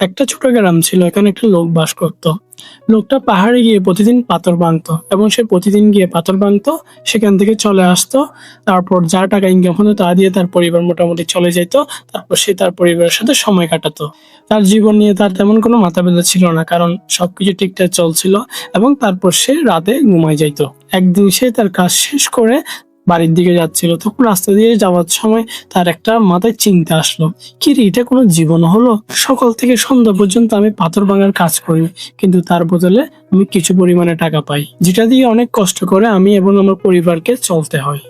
একটা ছোট গ্রাম ছিল, এখানে একটা লোক বাস করত। লোকটা পাহাড়ে গিয়ে প্রতিদিন পাথর ভাঙতো এবং সে প্রতিদিন গিয়ে পাথর ভাঙতো, সেখান থেকে চলে আসতো, তারপর যা টাকা ইনকাম হতো তা দিয়ে তার পরিবার মোটামুটি চলে যেত, তারপর সে তার পরিবারের সাথে সময় কাটাতো। তার জীবন নিয়ে তার তেমন কোনো মাথা ব্যথা ছিল না, কারণ সবকিছু ঠিকঠাক চলছিল এবং তারপর সে রাতে ঘুমায় যাইতো। একদিন সে তার কাজ শেষ করে বাড়ির দিকে যাচ্ছিল, তখন রাস্তা দিয়ে যাওয়ার সময় তার একটা মাথায় চিন্তা আসলো। কি রে, এটা কোনো জীবন হলো? সকাল থেকে সন্ধ্যা পর্যন্ত আমি পাথর ভাঙার কাজ করি কিন্তু তার বদলে আমি কিছু পরিমাণে টাকা পাই, যেটা দিয়ে অনেক কষ্ট করে আমি এবং আমার পরিবারকে চলতে হয়।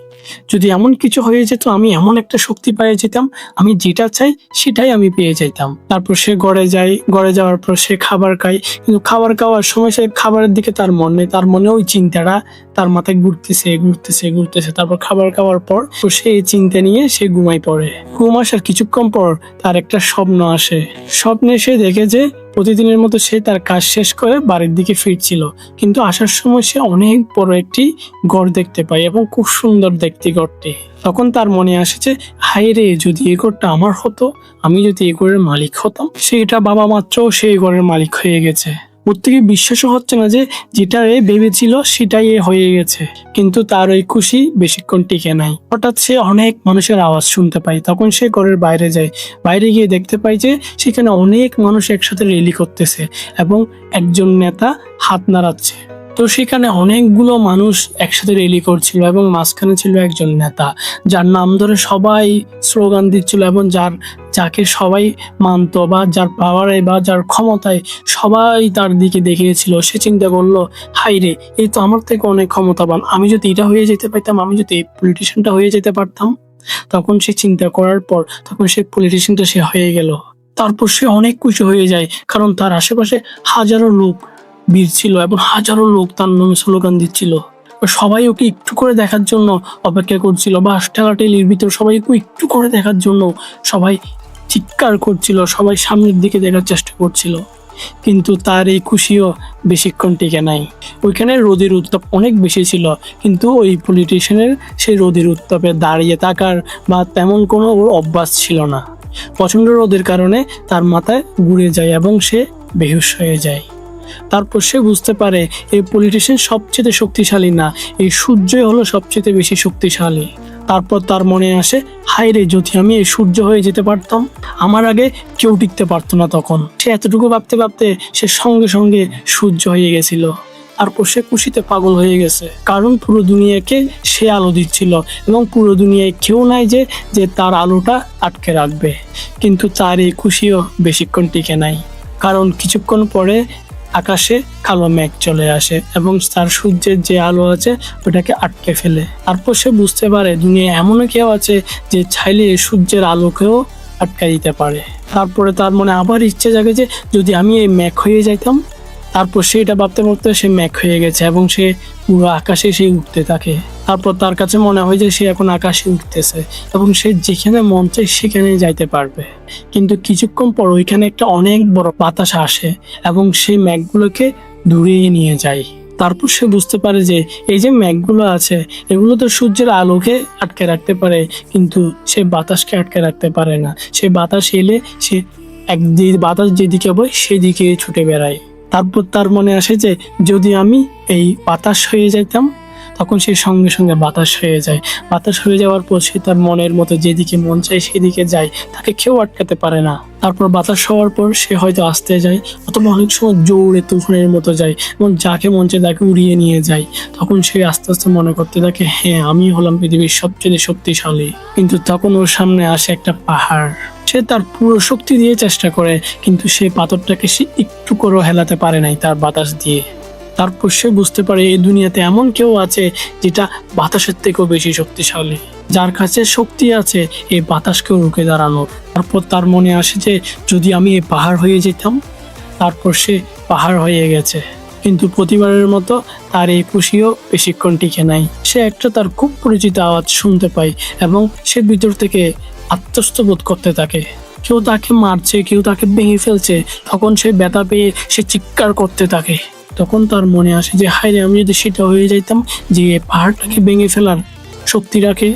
যদি এমন কিছু হয়ে যেত, আমি এমন একটা শক্তি পেয়ে যেতাম, আমি যেটা চাই সেটাই আমি পেয়ে যেতাম তারপর সে গড়ে যায়, গড়ে যাওয়ার পর সে খাবার খায়, কিন্তু খাবার খাওয়ার সময় সে খাবারের দিকে তার মন নেই তার মনে ওই চিন্তাটা তার মাথায় ঘুরতেছে ঘুরতেছে ঘুরতেছে। তারপর খাবার খাওয়ার পর তো সে এই চিন্তা নিয়ে সে ঘুমাই পড়ে। ঘুম আসার কিছুক্ষণ পর তার একটা স্বপ্ন আসে। স্বপ্নে সে দেখে যে প্রতিদিনের মতো সে তার কাজ শেষ করে বাড়ির দিকে ফিরছিল। কিন্তু আসার সময় সে অনেক বড় একটি গড় দেখতে পায় এবং খুব সুন্দর দেখতে গড়টি তখন তার মনে আসে যে হাই রে, যদি এ ঘরটা আমার হতো, আমি যদি এ ঘরের মালিক হতাম সেটা বাবা মাত্র সেই ঘরের মালিক হয়ে গেছে। থেকে বিশ্বাসও হচ্ছে না যে যেটা এ ভেবেছিল সেটাই এ হয়ে গেছে। কিন্তু তার ওই খুশি বেশিক্ষণ টিকে নাই। হঠাৎ সে অনেক মানুষের আওয়াজ শুনতে পায়। তখন সে ঘরের বাইরে যায়। বাইরে গিয়ে দেখতে পায় যে সেখানে অনেক মানুষ একসাথে রেলি করতেছে এবং একজন নেতা হাত নাড়াচ্ছে। তো সেখানে অনেকগুলো মানুষ একসাথে রেলি করছিল এবং মাঝখানে ছিল একজন নেতা, যার নাম ধরে সবাই স্লোগান দিচ্ছিল এবং যার, যাকে সবাই মানতো বা যার পাওয়ারে বা যার ক্ষমতায় সবাই তার দিকে দেখিয়েছিল। সে চিন্তা করল হাই রে, এই তো আমার থেকে অনেক ক্ষমতাবান। আমি যদি এটা হয়ে যেতে পারতাম, আমি যদি এই পলিটিশিয়ানটা হয়ে যেতে পারতাম? তখন সে চিন্তা করার পর, তখন সে পলিটিশিয়ানটা সে হয়ে গেল। তারপর সে অনেক খুশি হয়ে যায়, কারণ তার আশেপাশে হাজারো লোক ভিড় ছিল এবং হাজারো লোক তার নামে স্লোগান দিচ্ছিল। সবাই ওকে একটু করে দেখার জন্য অপেক্ষা করছিল বা টেলির ভিতর সবাই ওকে একটু করে দেখার জন্য সবাই চিৎকার করছিল, সবাই সামনের দিকে দেখার চেষ্টা করছিল। কিন্তু তার এই খুশিও বেশিক্ষণ টিকে নাই। ওইখানে রোদের উত্তাপ অনেক বেশি ছিল, কিন্তু ওই পলিটিশিয়ানের সেই রোদের উত্তাপে দাঁড়িয়ে থাকার বা তেমন কোনো ওর অভ্যাস ছিল না। প্রচণ্ড রোদের কারণে তার মাথায় ঘুরে যায় এবং সে বেহুশ হয়ে যায়। তারপর সে বুঝতে পারে এই পলিটিশিয়ান সবচেয়ে শক্তিশালী না, এই সূর্যই হলো সবচেয়ে বেশি শক্তিশালী। তারপর তার মনে আসে হাই রে যদি আমি এই সূর্য হয়ে যেতে পারতাম? আমার আগে কেউ টিকতে পারতো না তখন। সে এতটুকু ভাবতে ভাবতে সে সঙ্গে সঙ্গে সূর্য হয়ে গেছিল। তারপর সে খুশিতে পাগল হয়ে গেছে। কারণ পুরো দুনিয়াকে সে আলো দিচ্ছিল এবং পুরো দুনিয়ায় কেউ নাই যে যে তার আলোটা আটকে রাখবে। কিন্তু তার এই খুশিও বেশিক্ষণ টিকে নাই। কারণ কিছুক্ষণ পরে আকাশে কালো মেঘ চলে আসে এবং তার সূর্যের যে আলো আছে, ওটাকে আটকে ফেলে। তারপর সে বুঝতে পারে দুনিয়া এমনও কেউ আছে যে ছাইলে সূর্যের আলোকেও আটকা দিতে পারে। তারপরে তার মনে আবার ইচ্ছে জাগে যে যদি আমি এই ম্যাক হয়ে যাইতাম তারপর সে এটা ভাবতে ভাবতে সে ম্যাক হয়ে গেছে এবং সে পুরো আকাশে সে উঠতে থাকে। তারপর তার কাছে মনে হয় যে সে এখন আকাশে উঠতেছে এবং সে যেখানে মন চায় সেখানে যাইতে পারবে। কিন্তু কিছুক্ষণ পর ওইখানে একটা অনেক বড় বাতাস আসে এবং সেই ম্যাঘগুলোকে দূরিয়ে নিয়ে যায়। তারপর সে বুঝতে পারে যে এই যে ম্যাঘগুলো আছে, এগুলো তো সূর্যের আলোকে আটকে রাখতে পারে, কিন্তু সে বাতাসকে আটকে রাখতে পারে না। সে বাতাস এলে সে এক বাতাস যেদিকে বয় সেদিকে ছুটে বেড়ায়। তারপর তার মনে আসে যে যদি আমি এই বাতাস হয়ে যাইতাম, তখন সে সঙ্গে সঙ্গে বাতাস হয়ে যায়। বাতাস হয়ে যাওয়ার পর সে তার মনের মতো যেদিকে মন চায় সেদিকে যায়। তাকে কেউ আটকাতে পারে না। তারপর বাতাস হওয়ার পর সে হয়তো আসতে যায় অথবা অনেক সময় জোরে তুফানের মতো যায়। এবং যাকে মন চায় তাকে উড়িয়ে নিয়ে যায়। তখন সে আস্তে আস্তে মনে করতে থাকে হ্যাঁ আমি হলাম পৃথিবীর সবচেয়ে শক্তিশালী। কিন্তু তখন ওর সামনে আসে একটা পাহাড়। সে তার পুরো শক্তি দিয়ে চেষ্টা করে, কিন্তু সে পাথরটাকে সে একটু করেও হেলাতে পারে নাই তার বাতাস দিয়ে। তারপর সে বুঝতে পারে এই দুনিয়াতে এমন কেউ আছে যেটা বাতাসের থেকেও বেশি শক্তিশালী। যার কাছে শক্তি আছে এই বাতাসকেও রুখে দাঁড়ানোর। তারপর তার মনে আসে যে, যদি আমি এই পাহাড় হয়ে যেতাম? তারপর সে পাহাড় হয়ে গেছে। কিন্তু প্রতিবারের মতো তার এই খুশিও বেশিক্ষণ টিকে নাই। সে একটা তার খুব পরিচিত আওয়াজ শুনতে পায় এবং সে ভিতর থেকে আত্মস্থ বোধ করতে থাকে। কেউ তাকে মারছে, কেউ তাকে ভেঙে ফেলছে, তখন সে ব্যথা পেয়ে সে চিৎকার করতে থাকে। তখন তার মনে আসে যে, হায় রে, আমি যদি সেটা হয়ে যাইতাম, যে পাহাড়টাকে ভেঙে ফেলার শক্তি রাখে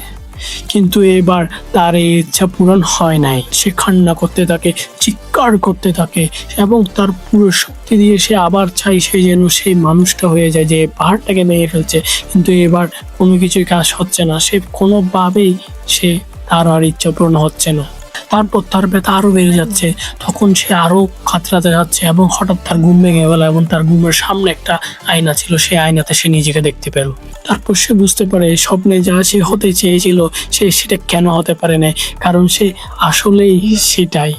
কিন্তু এবার তার এই ইচ্ছা পূরণ হয় নাই। সে কান্না করতে থাকে, চিৎকার করতে থাকে এবং তার পুরো শক্তি দিয়ে সে আবার চাই সে যেন সেই মানুষটা হয়ে যায়, যে পাহাড়টাকে ভেঙে ফেলছে। কিন্তু এবার কোনো কিছুই কাজ হচ্ছে না। সে কোনোভাবেই সে তার আর ইচ্ছা পূরণ হচ্ছে না। তারপর তার ব্যথা আরও বেড়ে যাচ্ছে। তখন সে আরও খাতরাতে যাচ্ছে এবং হঠাৎ তার ঘুম ভেঙে গেল এবং তার ঘুমের সামনে একটা আয়না ছিল। সেই আয়নাতে সে নিজেকে দেখতে পেল। তারপর সে বুঝতে পারে, স্বপ্নে যা সে হতে চেয়েছিল, সে সেটা কেন হতে পারে না কারণ সে আসলেই সেটাই।